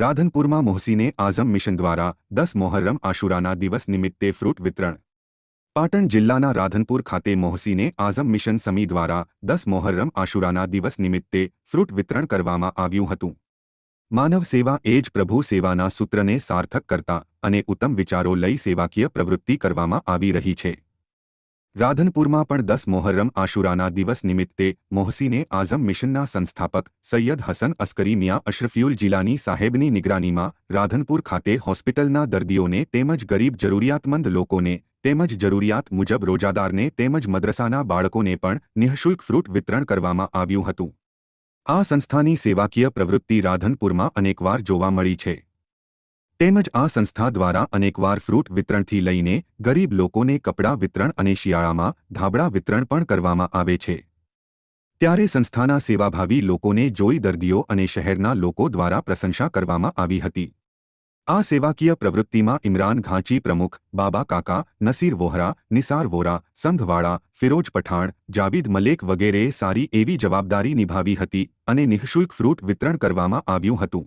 રાધનપુરમાં મોહસીને Azam mission દ્વારા દસ મોહર્રમ આશુરાના દિવસ નિમિત્તે ફ્રૂટ વિતરણ. પાટણ જિલ્લાના રાધનપુર ખાતે મોહસીને આઝમ મિશન સમી દ્વારા દસ મોહર્રમ આશુરાના દિવસ નિમિત્તે ફ્રૂટ વિતરણ કરવામાં આવ્યું હતું. માનવ સેવા એ જ પ્રભુ સેવાના સૂત્રને સાર્થક કરતા અને ઉત્તમ વિચારો લઈ સેવાકીય પ્રવૃત્તિ કરવામાં આવી રહી છે. રાધનપુરમાં પણ દસ મોહર્રમ આશુરાના દિવસ નિમિત્તે મોહસીને આઝમ મિશનના સંસ્થાપક સૈયદ હસન અસ્કરી મિયા અશરફ્યુલ જિલ્લાની સાહેબની નિગરાનીમાં રાધનપુર ખાતે હોસ્પિટલના દર્દીઓને તેમજ ગરીબ જરૂરિયાતમંદ લોકોને તેમજ જરૂરિયાત મુજબ રોજાદારને તેમજ મદ્રસાના બાળકોને પણ નિઃશુલ્ક ફ્રૂટ વિતરણ કરવામાં આવ્યું હતું. આ સંસ્થાની સેવાકીય પ્રવૃત્તિ રાધનપુરમાં અનેકવાર જોવા મળી છે. તેમજ આ સંસ્થા દ્વારા અનેકવાર ફ્રૂટ વિતરણથી લઈને ગરીબ લોકોને કપડાં વિતરણ અને શિયાળામાં ધાબળા વિતરણ પણ કરવામાં આવે છે. ત્યારે સંસ્થાના સેવાભાવી લોકોને જોઈ દર્દીઓ અને શહેરના લોકો દ્વારા પ્રશંસા કરવામાં આવી હતી. આ સેવાકીય પ્રવૃત્તિમાં ઇમરાન ઘાંચી પ્રમુખ, બાબા કાકા, નસીર વોહરા, નિસાર વોરા, સંઘવાળા, ફિરોજ પઠાણ, જાવીદ મલેક વગેરેએ સારી એવી જવાબદારી નિભાવી હતી અને નિઃશુલ્ક ફ્રૂટ વિતરણ કરવામાં આવ્યું હતું.